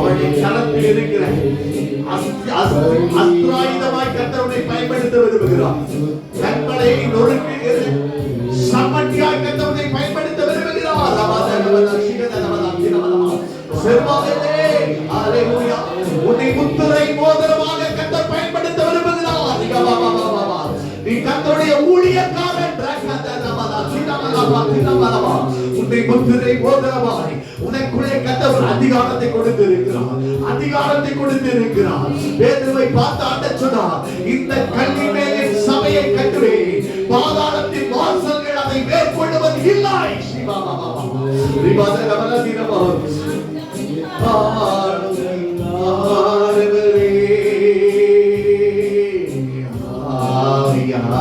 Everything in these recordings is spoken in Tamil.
அவருடைய களத்தில் இருக்கிற அஸ்திராயுதமாய் கத்தவனை பயன்படுத்த விரும்புகிறார் கண்களை நொறுக்குகிற சம்மட்டியாய் கத்தவனை பயன்படுத்த விரும்புகிறார் செல்வாதே ஹalleluya. உன்னை முத்திரை மோதிரமாக கத்தர் பயன்படுத்த விரும்புகிறார். நீ கத்தருடைய ஊழியக்காரன் உன்னை முத்திரை மோதிரமாய் அதிகாரத்தை கொடுத்து இருக்கிறார் அதிகாரத்தை கொடுத்து இருக்கிறார் பேதுருவை பார்த்து ஆண்ட சொன்னார் இந்த கல்வி மேலே சபையை கட்டுவேன் பாதாளத்தின் வாசல்கள் அதை மேற்கொள்ளுவது இல்லை. சிவாபாபாபா. ரிபாதகமலதினமா. ஆண்டவரே,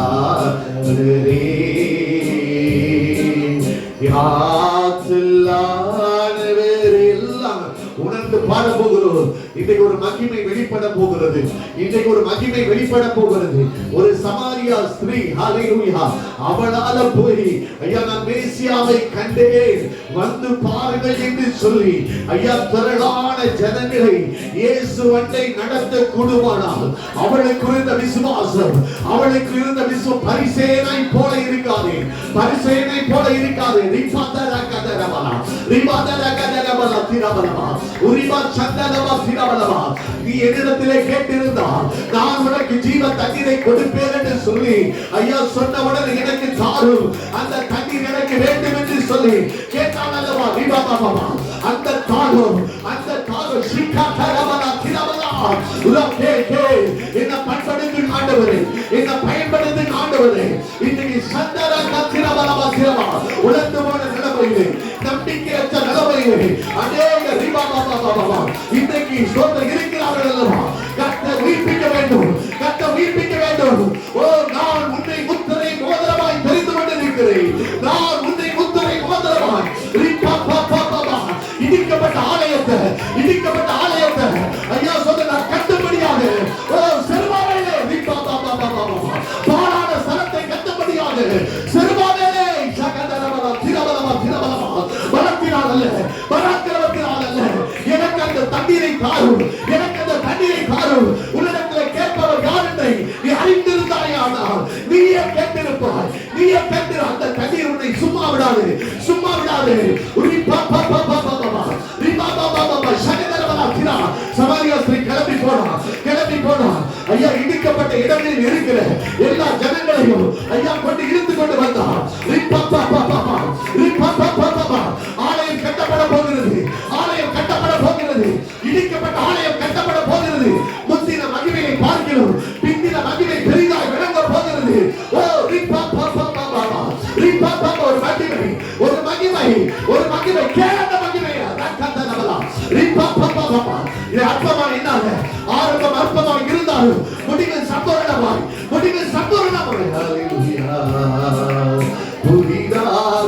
ஆவியானவரே, 하는 분들은 இன்றைக்கு ஒரு மகிமை வெளிப்பட போகிறது. இன்றைக்கு ஒரு மகிமை வெளிப்பட போகிறது. ஒரு சமாரியா ஸ்திரீ ஹalleluya அவளால போய் ஐயா நான் மேசியாவை கண்டேன். வந்து பாருங்கள் என்று சொல்லி ஐயா திரளான ஜனங்களை இயேசு வண்டை நடத்த கூடுமானால் அவளுக்கு இருந்த விசுவாசம் அவளுக்கு இருந்த விசுவ பரிசேனை போல இருக்காது. பரிசேனை போல இருக்காது. ரிபாதர கதரபலா ரிபாதர கதரபலா திரபலமா உரிபா சந்தனமா திரபலமா நீ என்னிடத்திலே கேட்டிருந்தால் நான் உனக்கு ஜீவ தண்ணீரை கொடுப்பேன் என்று சொல்லி ஐயா சொன்னவுடன் எனக்கு தாரும். அந்த தண்ணீர் எனக்கு வேண்டும் என்று சொல்லி கேட்டான் அல்லவா? ரிபாபாபா அந்த தாரும் அந்த தாரும் சிக்கா தரபலா திரபலா உலகே கே என்ன பண்படுத்து ஆண்டவரே என்ன பயன்படுத்து ஆண்டவரே இன்றைக்கு சந்தர இடிக்கப்பட்ட ஆலயத்தை ஐயா சொல்ல நான் கட்டும்படியாக பாப்பா பாப்பா ரிபாபாபாபாபா. பாழான ஸ்தலத்தை கட்டும்படியாக சிறுபாவையிலே சகதரபலா திரபலமா திரபலமா பலத்தினால் அல்ல பராக்கிரமத்தினால் அல்ல. எனக்கு அந்த தண்ணீரை தாரும் எனக்கு அந்த தண்ணீரை தாரும் உன்னிடத்தில் கேட்பவர் யார் என்று நீ அறிந்திருந்தாய் ஆனால் நீயே கேட்டிருப்பாய். நீயே கேட்டிரு அந்த தண்ணீர் உன்னை சும்மா விடாது. சும்மா விடாது. போனா ஐயா இடிக்கப்பட்ட இடங்களில் இருக்கிற எல்லா ஜனங்களையும் ஐயா கொண்டு இழுத்து கொண்டு வந்தான் ஆலயம் கட்டப்பட போகிறது ஆலயம் கட்டப்பட போகிறது இடிக்கப்பட்ட ஆலயம் கட்டப்பட போகிறது முந்தின மகிமையை பார்க்கிறோம் பிந்தின மகிமை பெரிதாக விளங்க போகிறது ஓ ரி பா பா பா பா ஒரு மகிமை ஒரு மகிமை ஒரு மகிமை கேட்ட மகிமையா ரக்கத்த நபலா. ரி பா பா இது அற்பமாக என்ன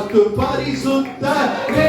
புதிதாக்கு பரிசுத்தரே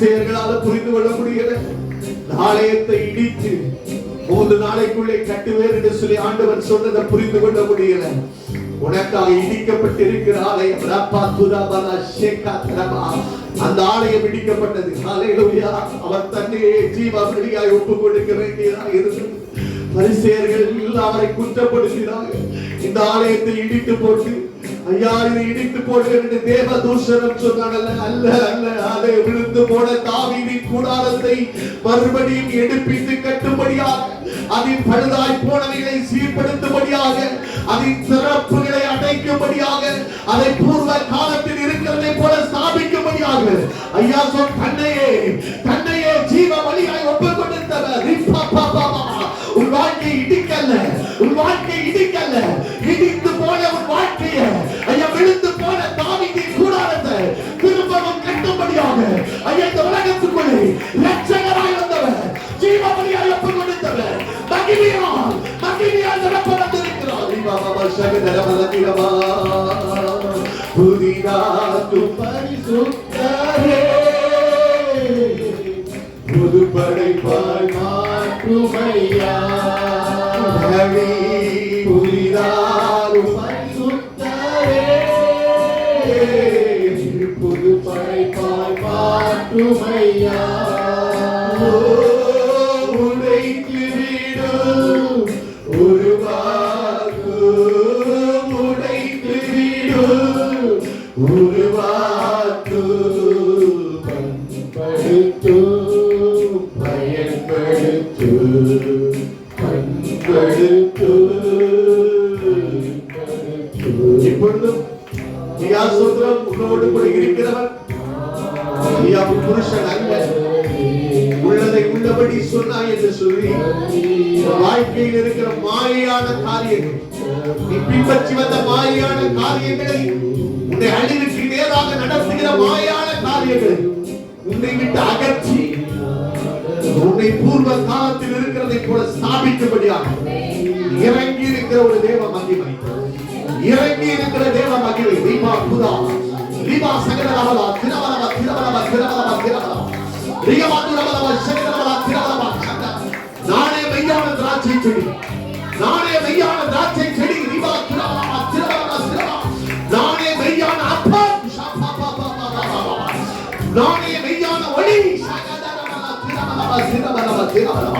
பரிசெயர்களால புரிந்து கொள்ள முடியல ஆலயத்தை இடித்து மூன்று நாளைக்குள்ளே கட்டுவேர் என்று சொல்லி ஆண்டவன் சொன்னதை புரிந்து கொள்ள முடியல. உனக்காக இடிக்கப்பட்டிருக்கிற ஆலயம் ரப்பா துரபலா ஷேகா தரபா. அந்த ஆலயம் இடிக்கப்பட்டது. ஹalleluya. அவர் தன்னையே ஜீவாபலியாய் ஒப்பு கொடுக்க வேண்டியதாக இருந்தது. பரிசேயர்கள் அவரை குற்றப்படுத்தினார்கள். இந்த ஆலயத்தை இடித்து போட்டு ஐயா இதை இடித்து போடு என்று தேவ தூஷணம் சொன்னானல்ல அல்ல அல்ல அதை விழுந்து போன தாவீதின் கூடாரத்தை மறுபடியும் எடுப்பித்து கட்டும்படியாக அதன் பழுதாய் போனவைகளை சீர்படுத்தும்படியாக அதன் சிறப்புகளை அடைக்கும்படியாக அதை பூர்வ காலத்தில் இருக்கிறதை போல ஸ்தாபிக்கும்படியாக. ஐயா சொல் தன்னையே தன்னையே ஜீவ வழியாய் ஒப்புக் கொண்டிருந்தவர் உன் வாழ்க்கை இடிக்கல்ல. உன் வாழ்க்கை രക്ഷകരായിരുന്നവർ ജീവപണിയായി ഒപ്പുകൊണ്ടിരുന്നവർ മഹിമയാൽ മഹിമയാൽ നടപ്പടത്തിരിക്കുന്നു പുതിയ പരിശുദ്ധ இப்பொழுதும் ஐயா சொல்றோம் உன்னோடு கூட இருக்கிறவர் ஐயா புருஷன் அல்ல. உள்ளதை உள்ளபடி சொன்னாய் என்று சொல்லி வாழ்க்கையில் இருக்கிற மாயான காரியங்கள் நீ பின்பற்றி வந்த மாயான காரியங்களை உன்னை அழிவுக்கு நேராக நடத்துகிற மாயான காரியங்களை உன்னை விட்டு அகற்றி உன்னை பூர்வ காலத்தில் இருக்கிறதை போல ஸ்தாபிக்கும்படியாக இறங்கி இருக்கிற ஒரு தேவ மகிமை. இறங்கி இருக்கிற தேவ மகிமை. தீபா புதா. தீபா சகலவலா திரவலவ திரவலவ திரவலவ திரவலவ ரியமா துரவலவ சகலவலா திரவலவ நானே மெய்யான திராட்சை செடி நானே மெய்யான திராட்சை செடி தீபா திரவலவ திரவலவ திரவலவ நானே மெய்யான அப்பம் ஷாபா பா பா பா நானே மெய்யான ஒளி சகலவலவ திரவலவ திரவலவ திரவலவ